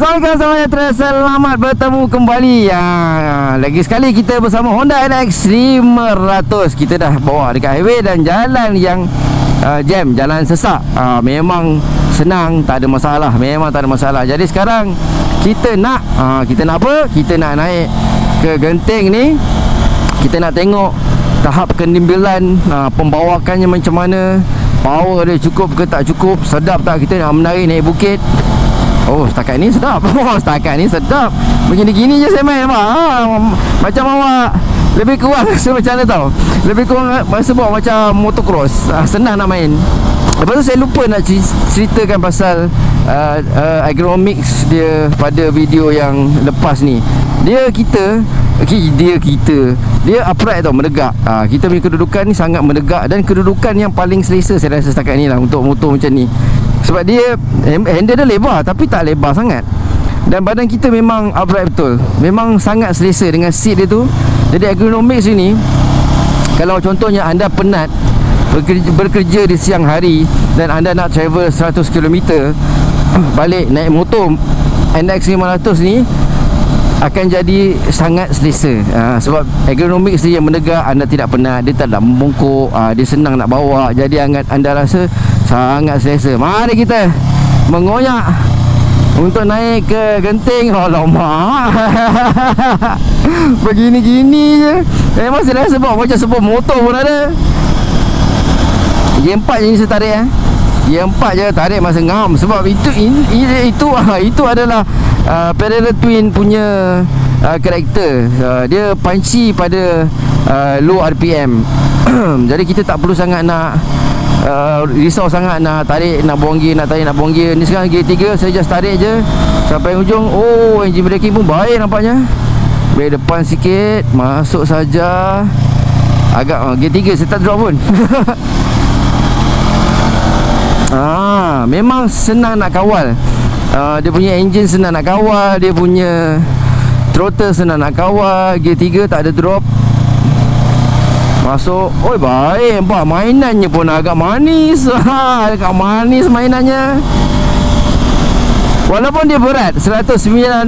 Assalamualaikum Assalamualaikum Selamat bertemu kembali. Ya, Lagi sekali kita bersama Honda NX 500 Kita dah bawa dekat highway dan jalan yang uh, jam Jalan sesak. Uh, Memang senang Tak ada masalah. Memang tak ada masalah. Jadi sekarang Kita nak uh, Kita nak apa? Kita nak naik ke genting ni. Kita nak tengok Tahap kenimbilan uh, Pembawakannya macam mana Power dia cukup ke tak cukup Sedap tak kita nak menarik naik bukit Oh setakat ni sedap. Oh setakat ni sedap. Begini-gini je saya main ha, Macam awak Lebih kurang rasa macam mana tau? Lebih kurang rasa bawa macam motocross. Ha, Senang nak main. Lepas tu saya lupa nak ceritakan pasal uh, uh, Agronomics dia pada video yang lepas ni. Dia kita dia kita Dia upright tau Menegak. Ha, Kita punya kedudukan ni Sangat menegak Dan kedudukan yang paling selesa Saya rasa setakat ni lah Untuk motor macam ni sebab dia Handle dia lebar Tapi tak lebar sangat. Dan badan kita memang upright betul. Memang sangat selesa dengan seat dia tu. Jadi ergonomics ni Kalau contohnya anda penat bekerja, bekerja di siang hari Dan anda nak travel 100 km Balik naik motor NX 500 ni akan jadi sangat selesa. Ha, sebab ergonomics dia yang menegak anda tidak penat dia tak nak membungkuk ha, dia senang nak bawa. Jadi anda, anda rasa sangat selesa. Mari kita mengoyak untuk naik ke genting. Alamak. Begini-gini je. Memang saya rasa bawa macam sebuah motor pun ada. G4 je ni saya tarik eh. G4 je tarik masa ngam. Sebab itu ini, itu itu adalah uh, parallel twin punya uh, karakter. Uh, dia punchy pada uh, low RPM jadi kita tak perlu sangat nak uh, risau sangat nak tarik nak buang gear nak tarik nak buang gear. Ni sekarang gear 3 saya just tarik je. Sampai hujung oh engine braking pun baik nampaknya. Brake depan sikit masuk saja. Agak uh, gear 3 saya tak drop pun. Ah, memang senang nak kawal uh, Dia punya engine senang nak kawal Dia punya throttle senang nak kawal Gear 3 tak ada drop. Masuk Oi baik Nampak mainannya pun agak manis. Agak manis mainannya. Walaupun dia berat 197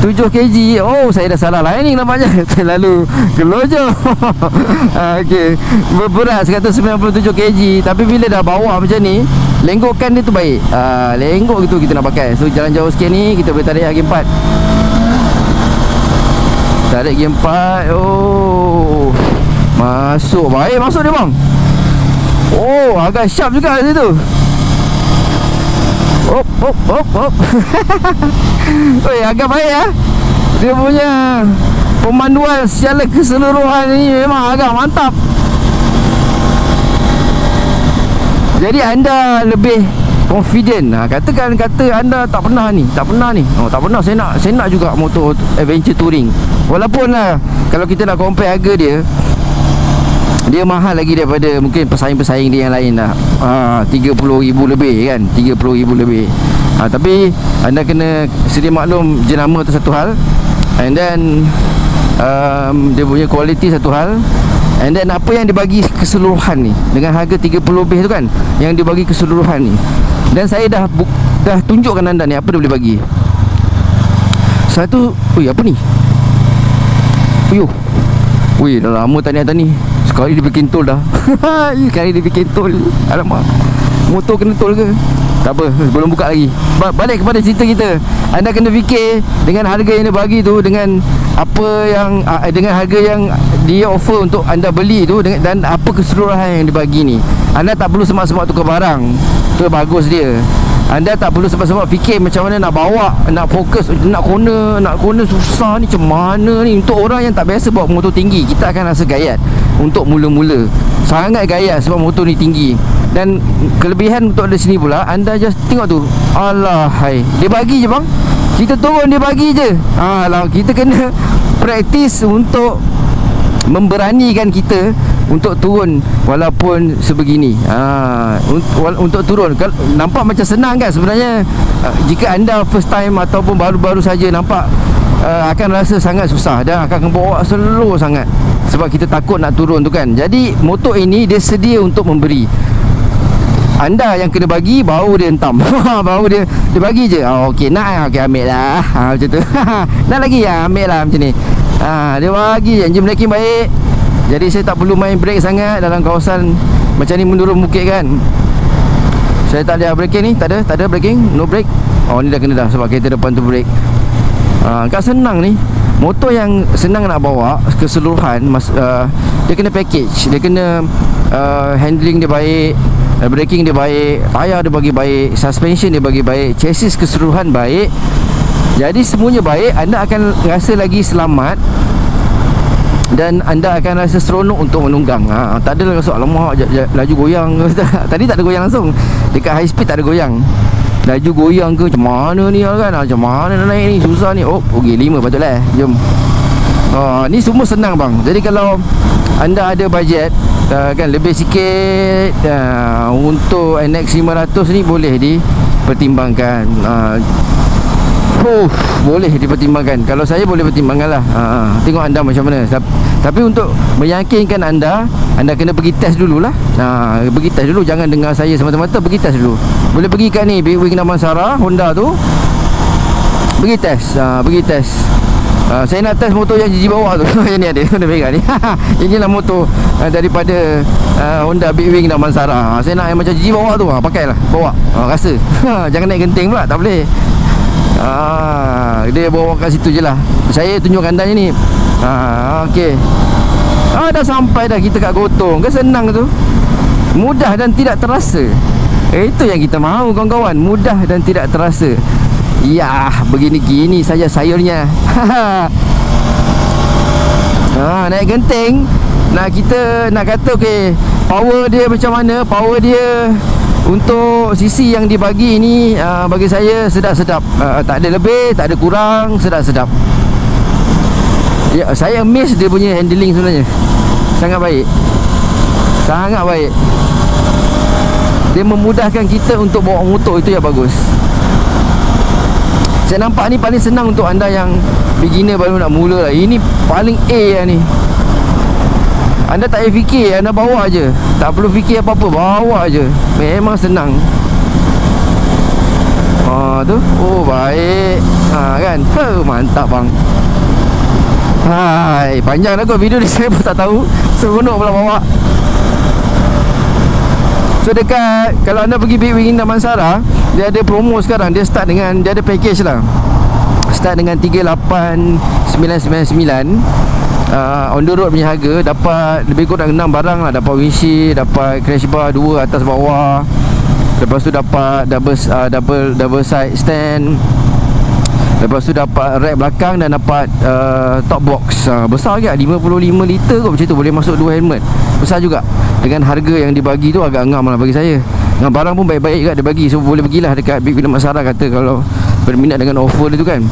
kg. Oh saya dah salah lining nampaknya. Terlalu Gelojo Okay Berat 197 kg. Tapi bila dah bawa macam ni Lenggokan dia tu baik. Uh, Lenggok gitu kita nak pakai. So jalan jauh sikit ni Kita boleh tarik lagi 4 Tarik lagi 4 Oh. Masuk. Baik masuk dia bang. Oh agak sharp juga kat situ Hop hop hop hop. Oi agak baik ya Dia punya Pemanduan secara keseluruhan ni Memang agak mantap Jadi anda lebih confident. Ha, Katakan kata anda tak pernah ni Tak pernah ni. Oh, Tak pernah. Saya nak Saya nak juga motor adventure touring. Walaupun lah Kalau kita nak compare harga dia dia mahal lagi daripada mungkin pesaing-pesaing dia yang lain lah. Ha, RM30,000 lebih kan? RM30,000 lebih. Ha, Tapi anda kena sedia maklum jenama tu satu hal. And then um, Dia punya kualiti satu hal And then apa yang dibagi keseluruhan ni? Dengan harga 30 lebih tu kan? Yang dibagi keseluruhan ni. Dan saya dah dah tunjukkan anda ni Apa dia boleh bagi? Satu Ui apa ni? Uyuh. Ui dah lama tak ni atas ni. Sekali dia bikin tol dah. Sekali dia bikin tol. Alamak. Motor kena tol ke? Tak apa, belum buka lagi. Balik kepada cerita kita. Anda kena fikir Dengan harga yang dia bagi tu Dengan apa yang Dengan harga yang Dia offer untuk anda beli tu Dan apa keseluruhan yang dia bagi ni. Anda tak perlu semak-semak tukar barang. Tu bagus dia. Anda tak perlu sebab-sebab fikir macam mana nak bawa Nak fokus, nak corner Nak corner susah ni macam mana ni. Untuk orang yang tak biasa bawa motor tinggi Kita akan rasa gayat Untuk mula-mula. Sangat gayat sebab motor ni tinggi. Dan kelebihan untuk ada sini pula Anda just tengok tu. Alah hai. Dia bagi je bang Kita turun dia bagi je. Alah kita kena Praktis untuk Memberanikan kita untuk turun walaupun sebegini. Ha, untuk turun. Nampak macam senang kan sebenarnya? Uh, jika anda first time ataupun baru-baru saja nampak uh, akan rasa sangat susah dan akan bawa slow sangat sebab kita takut nak turun tu kan. Jadi motor ini dia sedia untuk memberi anda yang kena bagi baru dia hentam. Baru dia dia bagi je. Oh, okey nak ah okey ambil lah. Ha, macam tu. Nak lagi? Ya ambil lah macam ni. Ha, dia bagi je. Engine braking baik jadi saya tak perlu main brake sangat dalam kawasan macam ni menurun bukit kan. Saya tak ada braking ni. Tak ada tak ada braking no brake oh ni dah kena dah sebab kereta depan tu brake ha, kan senang ni. Motor yang senang nak bawa keseluruhan mas, uh, dia kena package. Dia kena uh, handling dia baik braking dia baik tayar dia bagi baik suspension dia bagi baik chassis keseluruhan baik. Jadi semuanya baik anda akan rasa lagi selamat dan anda akan rasa seronok untuk menunggang. Ha, tak ada rasa alamak laju goyang tadi tak ada goyang langsung. Dekat high speed tak ada goyang. Laju goyang ke? Macam mana ni kan? Macam mana nak naik ni? Susah ni. Oh okey 5 patutlah eh. Jom ha, ni semua senang bang jadi kalau anda ada bajet uh, kan lebih sikit uh, untuk NX 500 ni boleh dipertimbangkan uh, Oh, boleh dipertimbangkan. Kalau saya boleh pertimbangkan lah. Ha, tengok anda macam mana. Tapi untuk meyakinkan anda, anda kena pergi test dululah. Ha, pergi test dulu. Jangan dengar saya semata-mata. Pergi test dulu. Boleh pergi kat ni, Big Wing Damansara, Honda tu. Pergi test. Ha, pergi test. Uh, saya nak test motor yang jiji bawah tu. Yang ni ada Dia pegang ni. Inilah motor uh, Daripada uh, Honda Big Wing dan Mansara. Uh, Saya nak yang macam jiji bawah tu. Uh, Pakailah Bawa uh, Rasa. Jangan naik genting pula Tak boleh. Ah, dia bawa kat situ je lah. Saya tunjuk kandangnya ni. Ah, Okey. Ah, dah sampai dah kita kat Gotong. Kan senang tu. Mudah dan tidak terasa. Eh, Itu yang kita mahu kawan-kawan. Mudah dan tidak terasa Ya, begini-gini saja sayurnya. Ah, Naik genting Nak kita nak kata okey Power dia macam mana? Power dia untuk sisi yang dibagi ini uh, Bagi saya sedap-sedap. Uh, Tak ada lebih, tak ada kurang Sedap-sedap. Ya, Saya miss dia punya handling sebenarnya. Sangat baik. Sangat baik. Dia memudahkan kita untuk bawa motor Itu yang bagus Saya nampak ni paling senang untuk anda yang Beginner baru nak mula lah. Ini paling A lah ni. Anda tak payah fikir Anda bawa je Tak perlu fikir apa-apa Bawa je Memang senang. Ha tu? Oh baik. Ha kan? Huh, Mantap bang. Hai Panjang dah kot video ni. Saya pun tak tahu. Seronok pula bawa. So dekat Kalau anda pergi Big Wing Damansara Dia ada promo sekarang. Dia start dengan Dia ada package lah. Start dengan 38999 uh, on the road punya harga dapat lebih kurang 6 barang lah. Dapat windshield dapat crash bar 2 atas bawah. Lepas tu dapat double uh, double double side stand. Lepas tu dapat rack belakang dan dapat uh, top box. Uh, besar ke 55 liter kot macam tu. Boleh masuk dua helmet. Besar juga. Dengan harga yang dibagi tu agak ngam lah bagi saya dengan barang pun baik-baik juga dia bagi so boleh pergilah dekat Big Window Masara kata kalau berminat dengan offer dia tu kan.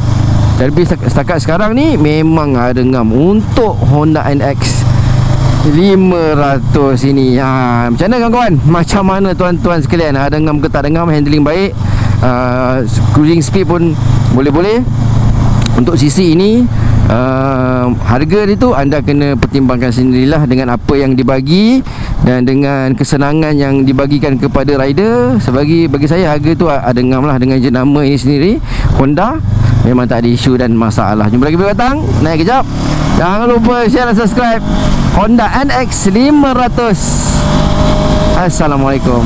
Tapi setakat sekarang ni Memang ada ngam. Untuk Honda NX 500 ini. Ha, Macam mana kawan-kawan Macam mana tuan-tuan sekalian? Ada ngam ke tak ada Handling baik. Uh, Cruising speed pun Boleh-boleh. Untuk sisi ini uh, Harga dia tu Anda kena pertimbangkan sendirilah Dengan apa yang dibagi Dan dengan kesenangan yang dibagikan kepada rider Sebagi bagi saya harga tu ada ngam lah Dengan jenama ini sendiri. Honda Memang tak ada isu dan masalah. Jumpa lagi video datang. Naik kejap. Jangan lupa share dan subscribe. Honda NX 500 Assalamualaikum